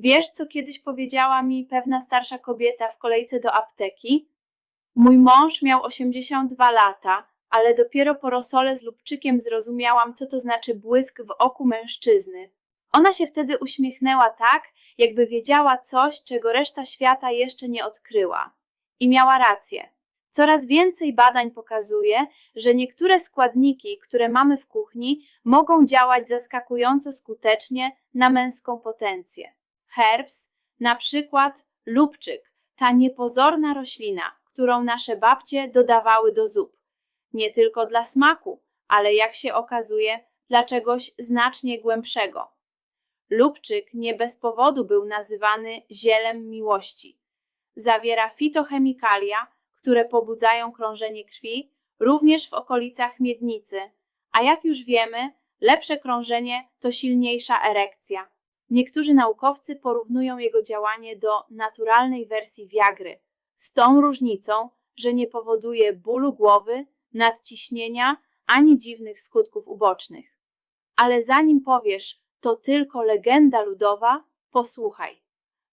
Wiesz, co kiedyś powiedziała mi pewna starsza kobieta w kolejce do apteki? Mój mąż miał 82 lata, ale dopiero po rosole z lubczykiem zrozumiałam, co to znaczy błysk w oku mężczyzny. Ona się wtedy uśmiechnęła tak, jakby wiedziała coś, czego reszta świata jeszcze nie odkryła. I miała rację. Coraz więcej badań pokazuje, że niektóre składniki, które mamy w kuchni, mogą działać zaskakująco skutecznie na męską potencję. Herbs, na przykład lubczyk, ta niepozorna roślina, którą nasze babcie dodawały do zup. Nie tylko dla smaku, ale jak się okazuje, dla czegoś znacznie głębszego. Lubczyk nie bez powodu był nazywany zielem miłości. Zawiera fitochemikalia, które pobudzają krążenie krwi, również w okolicach miednicy, a jak już wiemy, lepsze krążenie to silniejsza erekcja. Niektórzy naukowcy porównują jego działanie do naturalnej wersji Viagry, z tą różnicą, że nie powoduje bólu głowy, nadciśnienia ani dziwnych skutków ubocznych. Ale zanim powiesz, to tylko legenda ludowa, posłuchaj.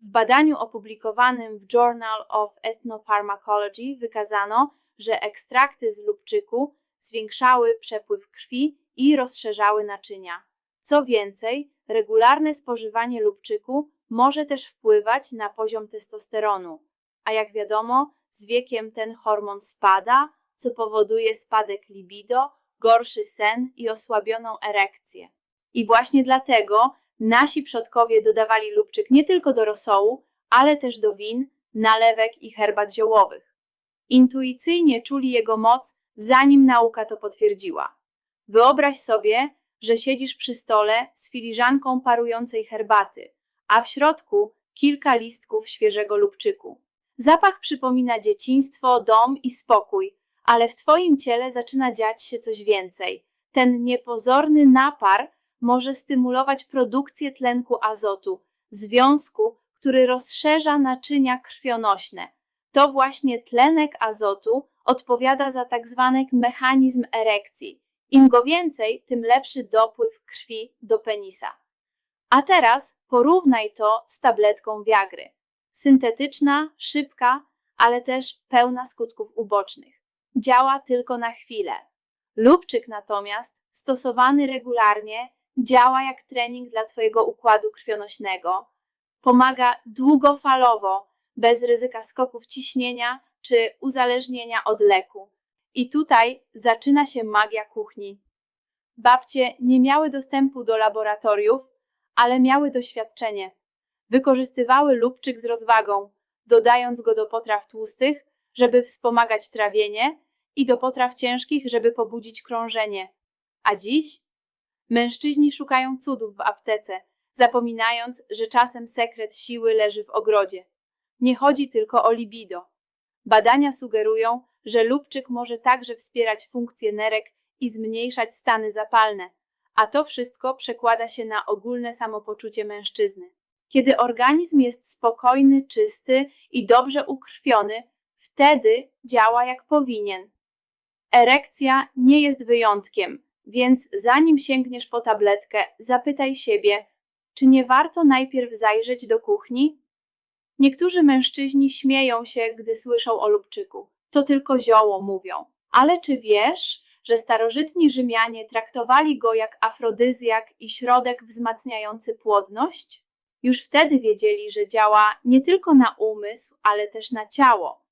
W badaniu opublikowanym w Journal of Ethnopharmacology wykazano, że ekstrakty z lubczyku zwiększały przepływ krwi i rozszerzały naczynia. Co więcej, regularne spożywanie lubczyku może też wpływać na poziom testosteronu, a jak wiadomo, z wiekiem ten hormon spada, co powoduje spadek libido, gorszy sen i osłabioną erekcję. I właśnie dlatego nasi przodkowie dodawali lubczyk nie tylko do rosołu, ale też do win, nalewek i herbat ziołowych. Intuicyjnie czuli jego moc, zanim nauka to potwierdziła. Wyobraź sobie, że siedzisz przy stole z filiżanką parującej herbaty, a w środku kilka listków świeżego lubczyku. Zapach przypomina dzieciństwo, dom i spokój, ale w twoim ciele zaczyna dziać się coś więcej. Ten niepozorny napar może stymulować produkcję tlenku azotu, związku, który rozszerza naczynia krwionośne. To właśnie tlenek azotu odpowiada za tak zwany mechanizm erekcji. Im go więcej, tym lepszy dopływ krwi do penisa. A teraz porównaj to z tabletką Viagry. Syntetyczna, szybka, ale też pełna skutków ubocznych. Działa tylko na chwilę. Lubczyk natomiast, stosowany regularnie, działa jak trening dla Twojego układu krwionośnego. Pomaga długofalowo, bez ryzyka skoków ciśnienia czy uzależnienia od leku. I tutaj zaczyna się magia kuchni. Babcie nie miały dostępu do laboratoriów, ale miały doświadczenie. Wykorzystywały lubczyk z rozwagą, dodając go do potraw tłustych, żeby wspomagać trawienie, i do potraw ciężkich, żeby pobudzić krążenie. A dziś Mężczyźni szukają cudów w aptece, zapominając, że czasem sekret siły leży w ogrodzie. Nie chodzi tylko o libido. Badania sugerują, że lubczyk może także wspierać funkcje nerek i zmniejszać stany zapalne, a to wszystko przekłada się na ogólne samopoczucie mężczyzny. Kiedy organizm jest spokojny, czysty i dobrze ukrwiony, wtedy działa jak powinien. Erekcja nie jest wyjątkiem, więc zanim sięgniesz po tabletkę, zapytaj siebie, czy nie warto najpierw zajrzeć do kuchni? Niektórzy mężczyźni śmieją się, gdy słyszą o lubczyku. To tylko zioło, mówią. Ale czy wiesz, że starożytni Rzymianie traktowali go jak afrodyzjak i środek wzmacniający płodność? Już wtedy wiedzieli, że działa nie tylko na umysł, ale też na ciało.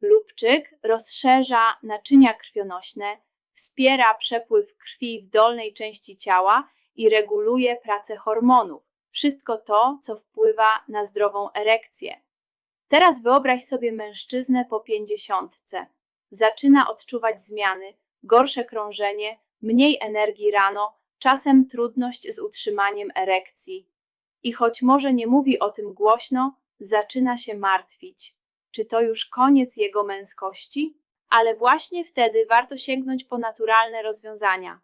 Lubczyk rozszerza naczynia krwionośne, wspiera przepływ krwi w dolnej części ciała i reguluje pracę hormonów. Wszystko to, co wpływa na zdrową erekcję. Teraz wyobraź sobie mężczyznę po pięćdziesiątce. Zaczyna odczuwać zmiany, gorsze krążenie, mniej energii rano, czasem trudność z utrzymaniem erekcji. I choć może nie mówi o tym głośno, zaczyna się martwić. Czy to już koniec jego męskości? ale właśnie wtedy warto sięgnąć po naturalne rozwiązania.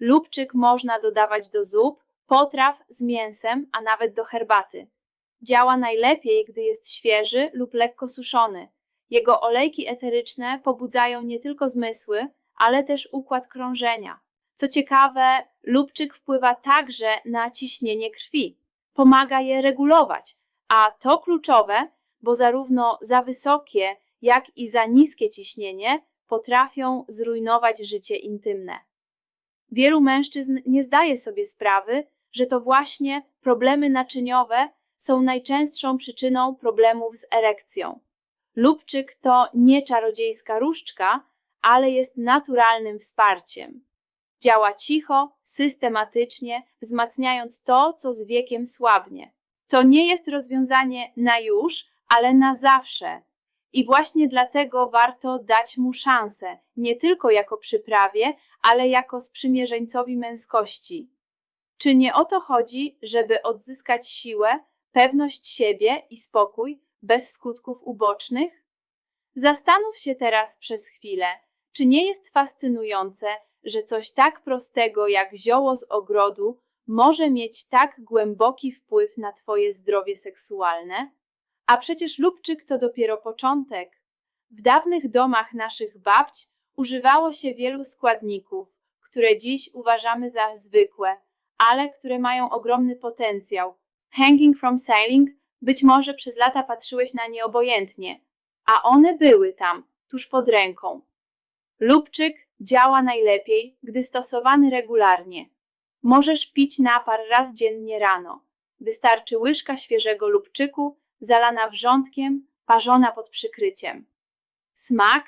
Lubczyk można dodawać do zup, potraw z mięsem, a nawet do herbaty. Działa najlepiej, gdy jest świeży lub lekko suszony. Jego olejki eteryczne pobudzają nie tylko zmysły, ale też układ krążenia. Co ciekawe, lubczyk wpływa także na ciśnienie krwi. Pomaga je regulować, A to kluczowe, bo zarówno za wysokie, jak i za niskie ciśnienie potrafią zrujnować życie intymne. Wielu mężczyzn nie zdaje sobie sprawy, że to właśnie problemy naczyniowe są najczęstszą przyczyną problemów z erekcją. Lubczyk to nie czarodziejska różdżka, ale jest naturalnym wsparciem. Działa cicho, systematycznie, wzmacniając to, co z wiekiem słabnie. To nie jest rozwiązanie na już, ale na zawsze. I właśnie dlatego warto dać mu szansę, nie tylko jako przyprawie, ale jako sprzymierzeńcowi męskości. Czy nie o to chodzi, żeby odzyskać siłę, pewność siebie i spokój bez skutków ubocznych? Zastanów się teraz przez chwilę, czy nie jest fascynujące, że coś tak prostego jak zioło z ogrodu może mieć tak głęboki wpływ na Twoje zdrowie seksualne? A przecież lubczyk to dopiero początek. W dawnych domach naszych babć używało się wielu składników, które dziś uważamy za zwykłe, ale które mają ogromny potencjał. Hanging from sailing, być może przez lata patrzyłeś na nie obojętnie, a one były tam, tuż pod ręką. Lubczyk działa najlepiej, gdy stosowany regularnie. Możesz pić napar raz dziennie rano. Wystarczy łyżka świeżego lubczyku, zalana wrzątkiem, parzona pod przykryciem. Smak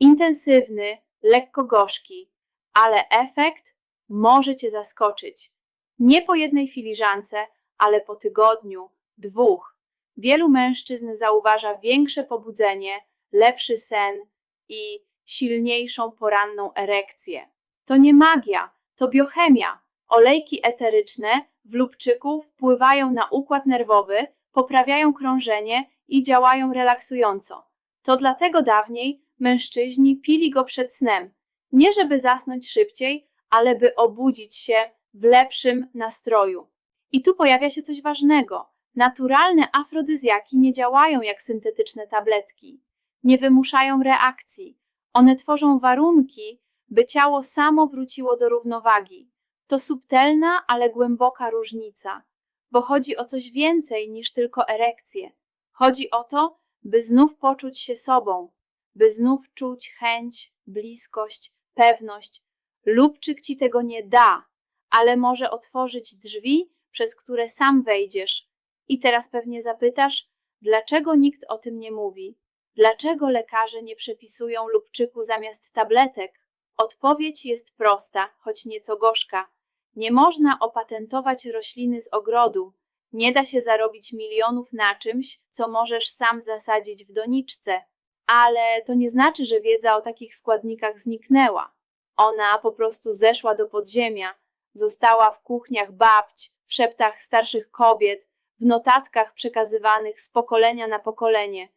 intensywny, lekko gorzki, ale efekt może Cię zaskoczyć. Nie po jednej filiżance, ale po tygodniu, dwóch. Wielu mężczyzn zauważa większe pobudzenie, lepszy sen i silniejszą poranną erekcję. To nie magia, to biochemia. Olejki eteryczne w lubczyku wpływają na układ nerwowy, poprawiają krążenie i działają relaksująco. To dlatego dawniej mężczyźni pili go przed snem, nie żeby zasnąć szybciej, ale by obudzić się w lepszym nastroju. I tu pojawia się coś ważnego. Naturalne afrodyzjaki nie działają jak syntetyczne tabletki. Nie wymuszają reakcji. One tworzą warunki, by ciało samo wróciło do równowagi. To subtelna, ale głęboka różnica, bo chodzi o coś więcej niż tylko erekcję. Chodzi o to, by znów poczuć się sobą, by znów czuć chęć, bliskość, pewność. Lubczyk ci tego nie da, ale może otworzyć drzwi, przez które sam wejdziesz. I teraz pewnie zapytasz, dlaczego nikt o tym nie mówi? Dlaczego lekarze nie przepisują lubczyku zamiast tabletek? Odpowiedź jest prosta, choć nieco gorzka. Nie można opatentować rośliny z ogrodu. Nie da się zarobić milionów na czymś, co możesz sam zasadzić w doniczce. Ale to nie znaczy, że wiedza o takich składnikach zniknęła. Ona po prostu zeszła do podziemia, została w kuchniach babć, w szeptach starszych kobiet, w notatkach przekazywanych z pokolenia na pokolenie.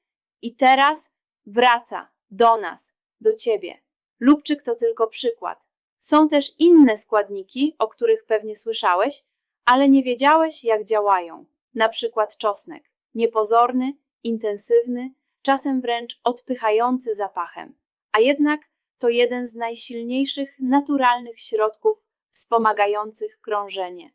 I teraz wraca do nas, do ciebie. Lubczyk to tylko przykład. Są też inne składniki, o których pewnie słyszałeś, ale nie wiedziałeś, jak działają. Na przykład czosnek. Niepozorny, intensywny, czasem wręcz odpychający zapachem. A jednak to jeden z najsilniejszych naturalnych środków wspomagających krążenie.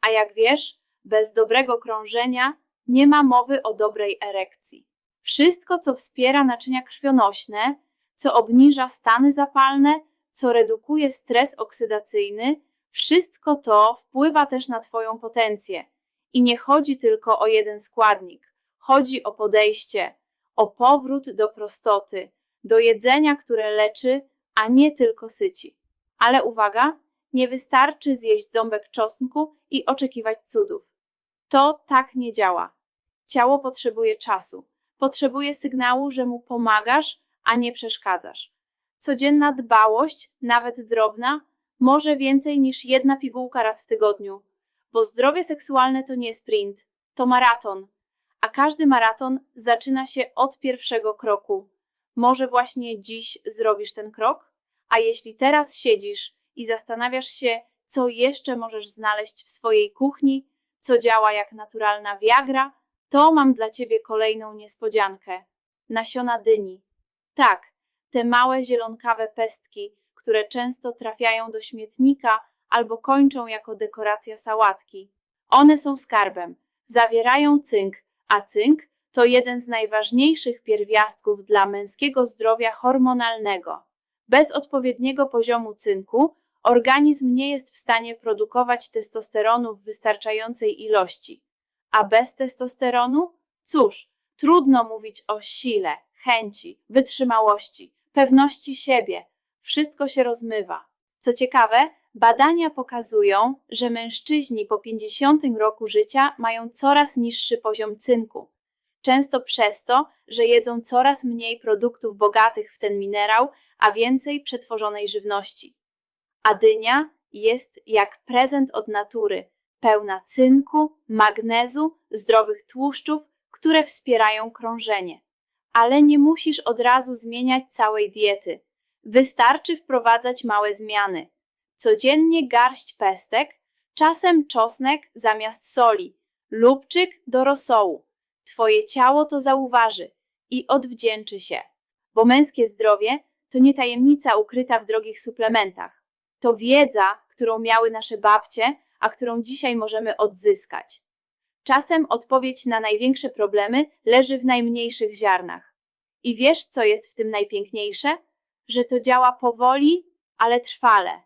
A jak wiesz, bez dobrego krążenia nie ma mowy o dobrej erekcji. Wszystko, co wspiera naczynia krwionośne, co obniża stany zapalne, co redukuje stres oksydacyjny, wszystko to wpływa też na Twoją potencję. I nie chodzi tylko o jeden składnik, chodzi o podejście, o powrót do prostoty, do jedzenia, które leczy, a nie tylko syci. Ale uwaga, nie wystarczy zjeść ząbek czosnku i oczekiwać cudów. To tak nie działa. Ciało potrzebuje czasu, potrzebuje sygnału, że mu pomagasz, a nie przeszkadzasz. Codzienna dbałość, nawet drobna, może więcej niż jedna pigułka raz w tygodniu, bo zdrowie seksualne to nie sprint, to maraton, a każdy maraton zaczyna się od pierwszego kroku. Może właśnie dziś zrobisz ten krok? A jeśli teraz siedzisz i zastanawiasz się, co jeszcze możesz znaleźć w swojej kuchni, co działa jak naturalna wiagra, to mam dla ciebie kolejną niespodziankę. Nasiona dyni. Tak, te małe zielonkawe pestki, które często trafiają do śmietnika albo kończą jako dekoracja sałatki. One są skarbem, zawierają cynk, a cynk to jeden z najważniejszych pierwiastków dla męskiego zdrowia hormonalnego. Bez odpowiedniego poziomu cynku organizm nie jest w stanie produkować testosteronu w wystarczającej ilości. A bez testosteronu? Cóż, trudno mówić o sile, chęci, wytrzymałości, pewności siebie. Wszystko się rozmywa. Co ciekawe, badania pokazują, że mężczyźni po 50 roku życia mają coraz niższy poziom cynku. Często przez to, że jedzą coraz mniej produktów bogatych w ten minerał, a więcej przetworzonej żywności. A dynia jest jak prezent od natury, pełna cynku, magnezu, zdrowych tłuszczów, które wspierają krążenie. Ale nie musisz od razu zmieniać całej diety. Wystarczy wprowadzać małe zmiany. Codziennie garść pestek, czasem czosnek zamiast soli, lubczyk do rosołu. Twoje ciało to zauważy i odwdzięczy się, bo męskie zdrowie to nie tajemnica ukryta w drogich suplementach. To wiedza, którą miały nasze babcie, a którą dzisiaj możemy odzyskać. Czasem odpowiedź na największe problemy leży w najmniejszych ziarnach. I wiesz, co jest w tym najpiękniejsze? Że to działa powoli, ale trwale.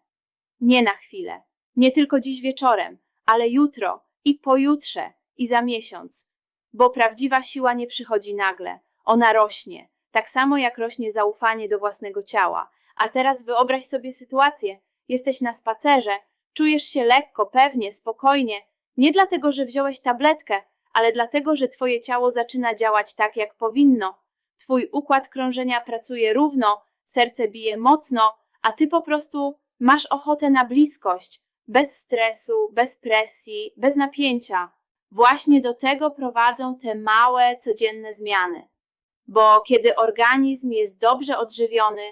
Nie na chwilę, nie tylko dziś wieczorem, ale jutro i pojutrze i za miesiąc. Bo prawdziwa siła nie przychodzi nagle, ona rośnie, tak samo jak rośnie zaufanie do własnego ciała. A teraz wyobraź sobie sytuację: jesteś na spacerze, czujesz się lekko, pewnie, spokojnie, nie dlatego, że wziąłeś tabletkę, ale dlatego, że twoje ciało zaczyna działać tak, jak powinno. Twój układ krążenia pracuje równo, serce bije mocno, a ty po prostu masz ochotę na bliskość, bez stresu, bez presji, bez napięcia. Właśnie do tego prowadzą te małe, codzienne zmiany. Bo kiedy organizm jest dobrze odżywiony,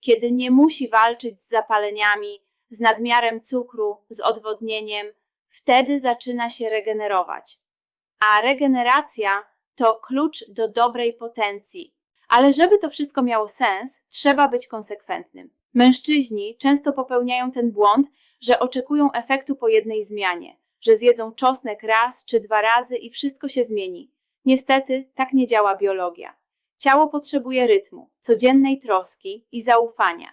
kiedy nie musi walczyć z zapaleniami, z nadmiarem cukru, z odwodnieniem, wtedy zaczyna się regenerować. A regeneracja to klucz do dobrej potencji. Ale żeby to wszystko miało sens, trzeba być konsekwentnym. Mężczyźni często popełniają ten błąd, że oczekują efektu po jednej zmianie, że zjedzą czosnek raz czy dwa razy i wszystko się zmieni. Niestety, tak nie działa biologia. Ciało potrzebuje rytmu, codziennej troski i zaufania.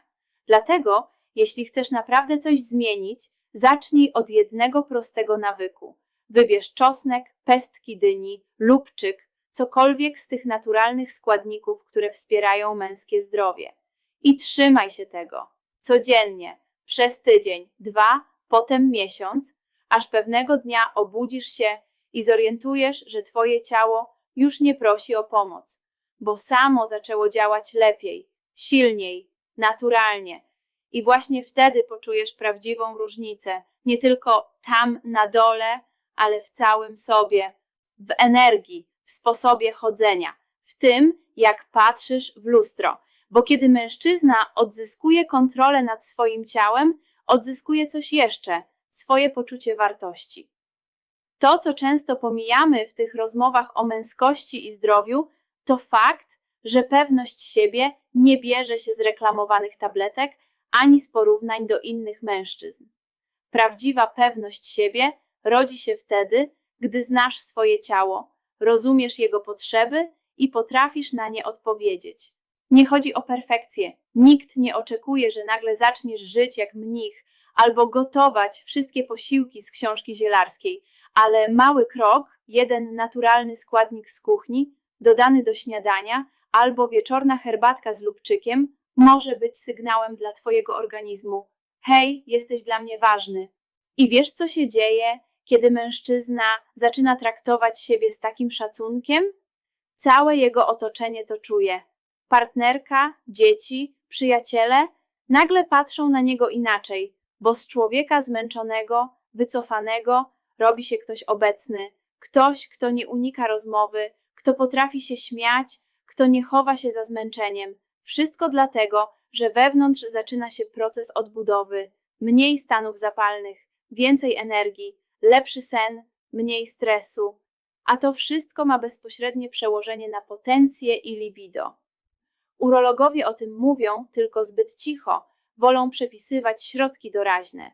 Dlatego, jeśli chcesz naprawdę coś zmienić, zacznij od jednego prostego nawyku. Wybierz czosnek, pestki dyni, lubczyk, cokolwiek z tych naturalnych składników, które wspierają męskie zdrowie. I trzymaj się tego. Codziennie, przez tydzień, dwa, potem miesiąc, aż pewnego dnia obudzisz się i zorientujesz, że twoje ciało już nie prosi o pomoc, bo samo zaczęło działać lepiej, silniej, naturalnie. I właśnie wtedy poczujesz prawdziwą różnicę, nie tylko tam na dole, ale w całym sobie, w energii, w sposobie chodzenia, w tym, jak patrzysz w lustro. Bo kiedy mężczyzna odzyskuje kontrolę nad swoim ciałem, odzyskuje coś jeszcze swoje poczucie wartości. To, co często pomijamy w tych rozmowach o męskości i zdrowiu, to fakt, że pewność siebie nie bierze się z reklamowanych tabletek ani z porównań do innych mężczyzn. Prawdziwa pewność siebie rodzi się wtedy, gdy znasz swoje ciało, rozumiesz jego potrzeby i potrafisz na nie odpowiedzieć. Nie chodzi o perfekcję. Nikt nie oczekuje, że nagle zaczniesz żyć jak mnich albo gotować wszystkie posiłki z książki zielarskiej, ale mały krok, jeden naturalny składnik z kuchni, dodany do śniadania, albo wieczorna herbatka z lubczykiem, może być sygnałem dla Twojego organizmu: Hej, jesteś dla mnie ważny. I wiesz, co się dzieje, kiedy mężczyzna zaczyna traktować siebie z takim szacunkiem? Całe jego otoczenie to czuje. Partnerka, dzieci, przyjaciele nagle patrzą na niego inaczej, bo z człowieka zmęczonego, wycofanego robi się ktoś obecny, ktoś, kto nie unika rozmowy, kto potrafi się śmiać, kto nie chowa się za zmęczeniem. Wszystko dlatego, że wewnątrz zaczyna się proces odbudowy, mniej stanów zapalnych, więcej energii, lepszy sen, mniej stresu, a to wszystko ma bezpośrednie przełożenie na potencję i libido. Urologowie o tym mówią tylko zbyt cicho, wolą przepisywać środki doraźne,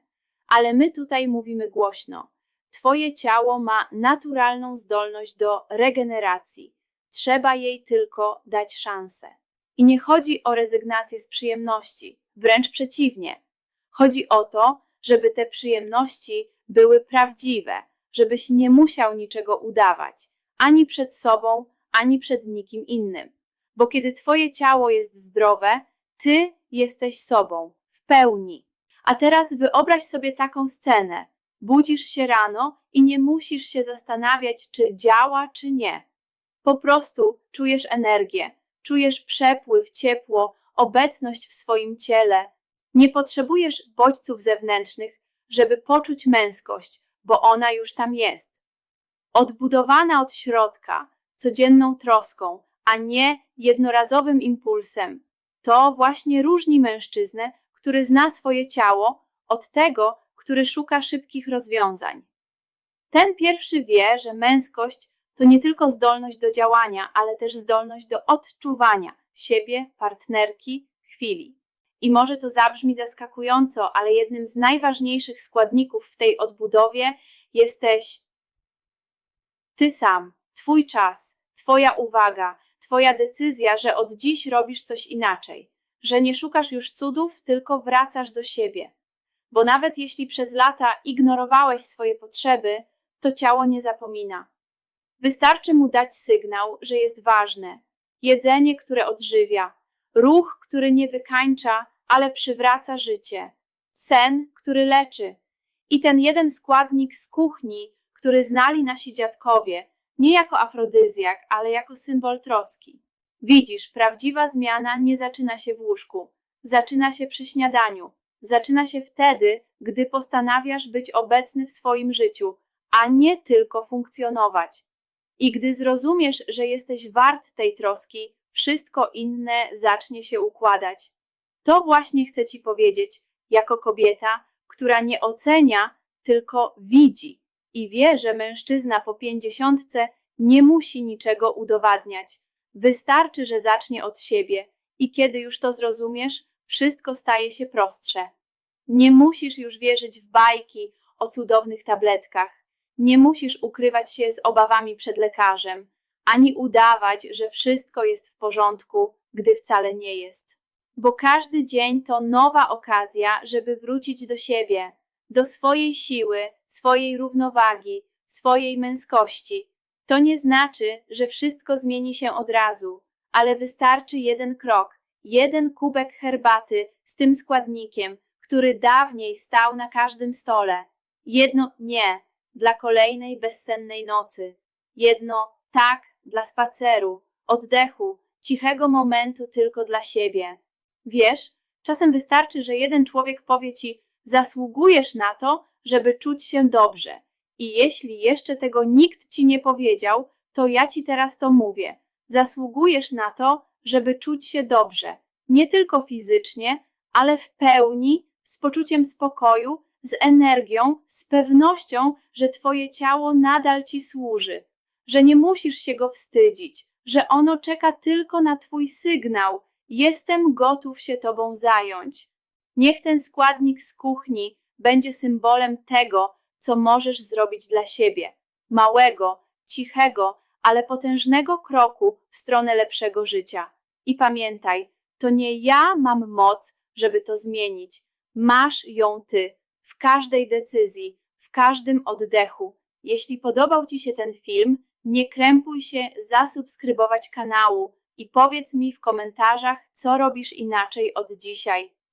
ale my tutaj mówimy głośno. Twoje ciało ma naturalną zdolność do regeneracji. Trzeba jej tylko dać szansę. I nie chodzi o rezygnację z przyjemności, wręcz przeciwnie. Chodzi o to, żeby te przyjemności były prawdziwe, żebyś nie musiał niczego udawać, ani przed sobą, ani przed nikim innym. Bo kiedy Twoje ciało jest zdrowe, Ty jesteś sobą w pełni. A teraz wyobraź sobie taką scenę. Budzisz się rano i nie musisz się zastanawiać, czy działa, czy nie. Po prostu czujesz energię, czujesz przepływ, ciepło, obecność w swoim ciele. Nie potrzebujesz bodźców zewnętrznych, żeby poczuć męskość, bo ona już tam jest. Odbudowana od środka, codzienną troską, a nie jednorazowym impulsem. To właśnie różni mężczyznę, który zna swoje ciało, od tego, który szuka szybkich rozwiązań. Ten pierwszy wie, że męskość to nie tylko zdolność do działania, ale też zdolność do odczuwania siebie, partnerki, chwili. I może to zabrzmi zaskakująco, ale jednym z najważniejszych składników w tej odbudowie jesteś ty sam, twój czas, twoja uwaga, twoja decyzja, że od dziś robisz coś inaczej, że nie szukasz już cudów, tylko wracasz do siebie. Bo nawet jeśli przez lata ignorowałeś swoje potrzeby, to ciało nie zapomina. Wystarczy mu dać sygnał, że jest ważne. Jedzenie, które odżywia, ruch, który nie wykańcza, ale przywraca życie, sen, który leczy. I ten jeden składnik z kuchni, który znali nasi dziadkowie, nie jako afrodyzjak, ale jako symbol troski. Widzisz, prawdziwa zmiana nie zaczyna się w łóżku, zaczyna się przy śniadaniu, zaczyna się wtedy, gdy postanawiasz być obecny w swoim życiu, a nie tylko funkcjonować. I gdy zrozumiesz, że jesteś wart tej troski, wszystko inne zacznie się układać. To właśnie chcę Ci powiedzieć, jako kobieta, która nie ocenia, tylko widzi i wie, że mężczyzna po pięćdziesiątce nie musi niczego udowadniać. Wystarczy, że zacznie od siebie i kiedy już to zrozumiesz, wszystko staje się prostsze. Nie musisz już wierzyć w bajki o cudownych tabletkach. Nie musisz ukrywać się z obawami przed lekarzem, ani udawać, że wszystko jest w porządku, gdy wcale nie jest. Bo każdy dzień to nowa okazja, żeby wrócić do siebie, do swojej siły, swojej równowagi, swojej męskości. To nie znaczy, że wszystko zmieni się od razu, ale wystarczy jeden krok, jeden kubek herbaty z tym składnikiem, który dawniej stał na każdym stole. Jedno nie dla kolejnej bezsennej nocy. Jedno tak dla spaceru, oddechu, cichego momentu tylko dla siebie. Wiesz, czasem wystarczy, że jeden człowiek powie ci: Zasługujesz na to, żeby czuć się dobrze. I jeśli jeszcze tego nikt ci nie powiedział, to ja ci teraz to mówię. Zasługujesz na to, żeby czuć się dobrze, nie tylko fizycznie, ale w pełni, z poczuciem spokoju, z energią, z pewnością, że Twoje ciało nadal Ci służy, że nie musisz się go wstydzić, że ono czeka tylko na Twój sygnał. Jestem gotów się Tobą zająć. Niech ten składnik z kuchni będzie symbolem tego, co możesz zrobić dla siebie. Małego, cichego, ale potężnego kroku w stronę lepszego życia. I pamiętaj, to nie ja mam moc, żeby to zmienić. Masz ją ty w każdej decyzji, w każdym oddechu. Jeśli podobał Ci się ten film, nie krępuj się zasubskrybować kanału i powiedz mi w komentarzach, co robisz inaczej od dzisiaj.